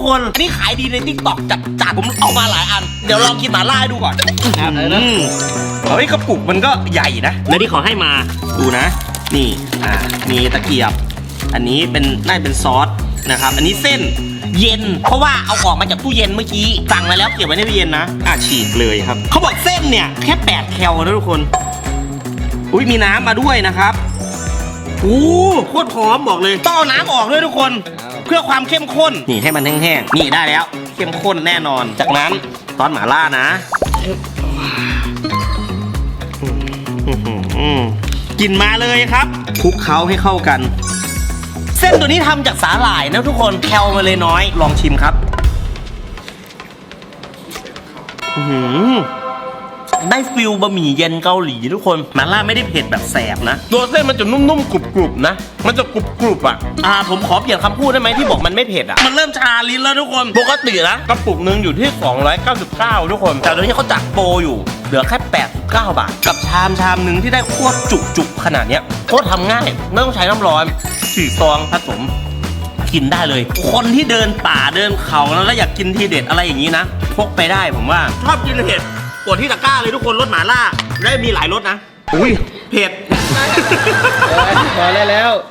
กคนอันนี้ขายดีในทิกตอกจัดจัดผมเอามาหลายอัน เดี๋ยวลองกินหมาล่าให้ดูก่อนอืมเฮ้ยกระปุกมันก็ใหญ่นะ แล้วที่เขาให้มา ดูนะ นี่ อ่า มีตะเกียบ อันนี้เป็นน่าจะเป็นซอสนะครับ อันนี้เส้นเย็น เพราะว่าเอาออกมาจากตู้เย็นเมื่อกี้ สั่งมาแล้วเก็บไว้ในตู้เย็นนะ อะฉีกเลยครับ เขาบอกเส้นเนี่ยแค่ 8 แคลนะทุกคน อุ้ยมีน้ำมาด้วยนะครับ อู้โคตรหอมบอกเลยต้องเอาน้ำออกด้วยทุกคน เพื่อความเข้มข้น นี่ให้มันแห้งๆ นี่ได้แล้ว เข้มข้นแน่นอน จากนั้นซอสหม่าล่านะอื้อหือกินมาเลยครับคลุกเคล้าให้เข้ากัน เส้นตัวนี้ทำจากสาหร่ายนะทุกคนแคลมาเลยน้อย ลองชิมครับ อื้ อหือได้ฟิลบะหมี่เย็นเกาหลีทุกคนหมาล่าไม่ได้เผ็ดแบบแสบนะ ตัวเส้นมันจะนุ่มๆกรุบๆนะ มันจะกรุบๆอะอ่าผมขอเปลี่ยนคำพูดได้ไหมที่บอกมันไม่เผ็ดอะมันเริ่มชาลิ้นแล้วทุกคนปกตินะกระปุกหนึ่งอยู่ที่ 299 ทุกคน แต่ตอนนี้เขาจัดโปรอยู่เหลือแค่ 89 บาท กับชามชามหนึ่งที่ได้โคตรจุกจุกๆขนาดเนี้ยโคตรทำง่ายไม่ต้องใช้น้ำร้อนสี่ซองผสมกินได้เลย คนที่เดินป่าเดินเขาแล้วอยากกินทีเด็ดอะไรอย่างนี้นะพกไปได้ผมว่าชอบกินเผ็ด กดที่ตะกร้าเลยทุกคนรสหมาล่าได้มีหลายรสนะ อุ้ยเผ็ด พอได้แล้ว